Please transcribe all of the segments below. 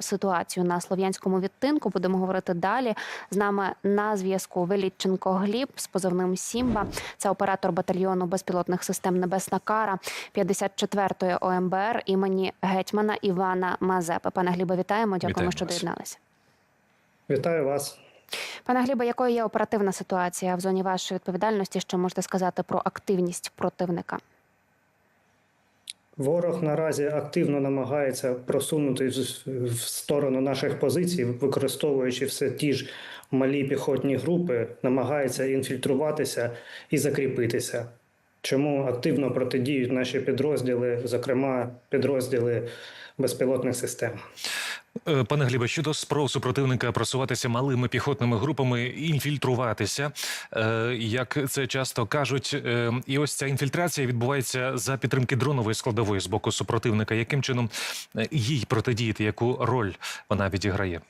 ситуацію на слов'янському відтинку. Будемо говорити далі. З нами на зв'язку Велітченко Гліб з позивним Сімба. Це оператор батальйону безпілотних систем Небесна Кара 54-ї ОМБР імені гетьмана Івана Мазепи. Пане Глібе, вітаємо. Дякуємо, Вітаємо що вас. доєдналися. Вітаю вас. Пане Глібе, якою є оперативна ситуація в зоні вашої відповідальності? Що можете сказати про активність противника? Ворог наразі активно намагається просунути в- сторону наших позицій, використовуючи все ті ж малі піхотні групи, намагається інфільтруватися і закріпитися. Чому активно протидіють наші підрозділи, зокрема підрозділи безпілотних систем. Е, Пане Глібе, щодо спроб супротивника просуватися малими піхотними групами, інфільтруватися, е, як це часто кажуть, е, і ось ця інфільтрація відбувається за підтримки дронової складової з боку супротивника. Яким чином їй протидіяти, яку роль вона відіграє?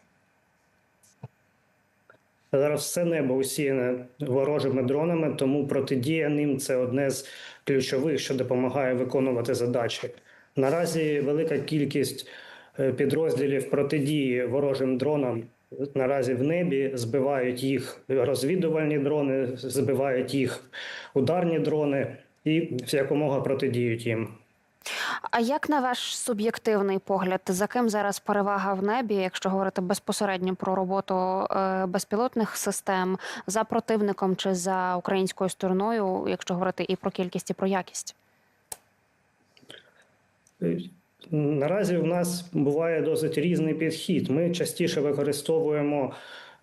Зараз все небо усіяне ворожими дронами, тому протидія ним це одне з ключових, що допомагає виконувати задачі. Наразі велика кількість підрозділів протидії ворожим дронам наразі в небі збивають їх розвідувальні дрони, збивають їх ударні дрони і якомога протидіють їм. А як на ваш суб'єктивний погляд, за ким зараз перевага в небі, якщо говорити безпосередньо про роботу е, безпілотних систем за противником чи за українською стороною, якщо говорити і про кількість, і про якість? Наразі в нас буває досить різний підхід. Ми частіше використовуємо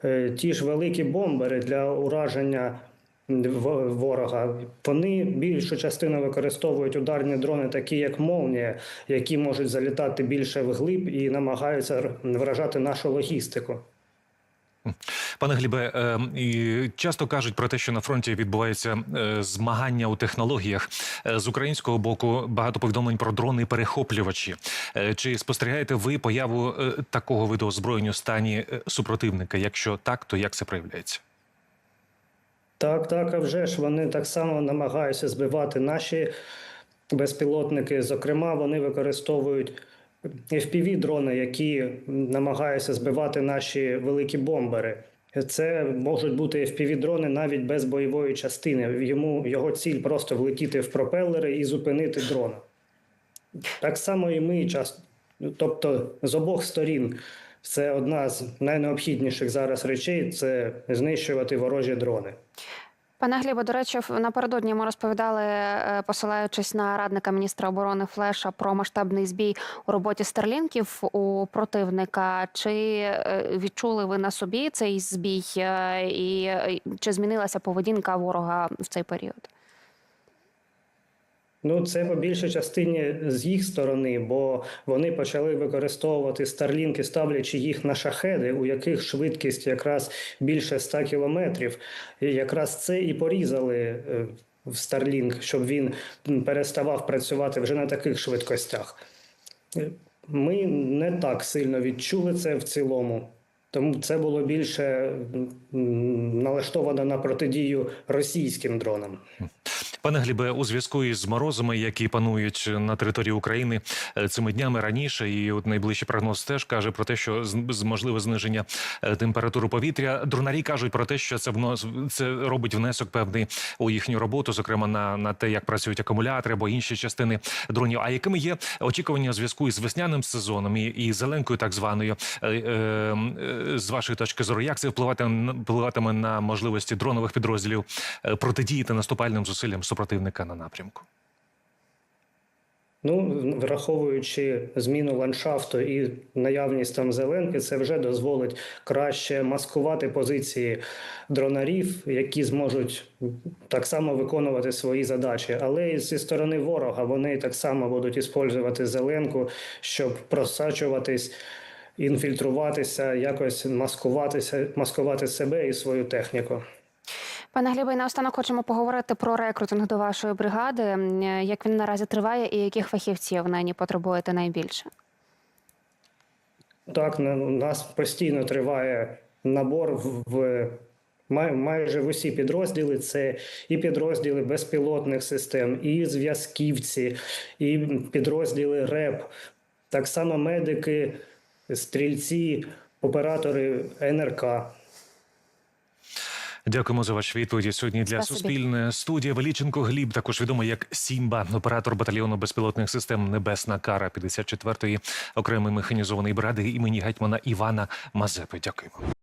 е, ті ж великі бомбери для ураження ворога. Вони більшу частину використовують ударні дрони, такі як молнія, які можуть залітати більше вглиб і намагаються вражати нашу логістику. Пане Глібе, е, часто кажуть про те, що на фронті відбувається е, змагання у технологіях. Е, З українського боку багато повідомлень про дрони перехоплювачі. Е, Чи спостерігаєте ви появу такого виду озброєння у стані супротивника? Якщо так, то як це проявляється? Так, так, а вже ж вони так само намагаються збивати наші безпілотники. Зокрема, вони використовують fpv дрони, які намагаються збивати наші великі бомбери. Це можуть бути fpv дрони навіть без бойової частини. Йому його ціль просто влетіти в пропелери і зупинити дрона. Так само і ми часто, тобто з обох сторін. Це одна з найнеобхідніших зараз речей це знищувати ворожі дрони. Пане Глібо, до речі, напередодні ми розповідали, е, посилаючись на радника міністра оборони Флеша про масштабний збій у роботі старлінків у противника. Чи е, відчули ви на собі цей збій, е, і чи змінилася поведінка ворога в цей період? Ну, це по більшій частині з їх сторони, бо вони почали використовувати старлінки, ставлячи їх на шахеди, у яких швидкість якраз більше 100 кілометрів. І якраз це і порізали е, в Starlink, щоб він переставав працювати вже на таких швидкостях. Е, Ми не так сильно відчули це в цілому. Тому це було більше налаштовано на протидію російським дронам. Пане Глібе, у зв'язку із морозами, які панують на території України е, цими днями раніше, і от найближчий прогноз теж каже про те, що з- можливе зниження е, температури повітря. Дронарі кажуть про те, що це внос це робить внесок певний у їхню роботу, зокрема на, на те, як працюють акумулятори або інші частини дронів. А якими є очікування у зв'язку із весняним сезоном і, і зеленкою, так званою, Е, е, е, з вашої точки зору, як це впливатиме, впливатиме на можливості дронових підрозділів протидіяти наступальним зусиллям супротивника на напрямку? Ну, враховуючи зміну ландшафту і наявність там зеленки, це вже дозволить краще маскувати позиції дронарів, які зможуть так само виконувати свої задачі. Але і зі сторони ворога вони так само будуть використовувати зеленку, щоб просачуватись, інфільтруватися, якось маскуватися, маскувати себе і свою техніку. Пане Глібе, наостанок хочемо поговорити про рекрутинг до вашої бригади. Як він наразі триває, і яких фахівців нині потребуєте найбільше? Так, у нас постійно триває набор в, в май, майже в усі підрозділи. Це і підрозділи безпілотних систем, і зв'язківці, і підрозділи РЕП. Так само медики стрільці, оператори НРК. Дякуємо за ваші відповіді. Сьогодні для Спасибі. Суспільне студія Веліченко Гліб, також відомий як Сімба, оператор батальйону безпілотних систем Небесна Кара 54-ї окремої механізованої бради імені гетьмана Івана Мазепи. Дякуємо.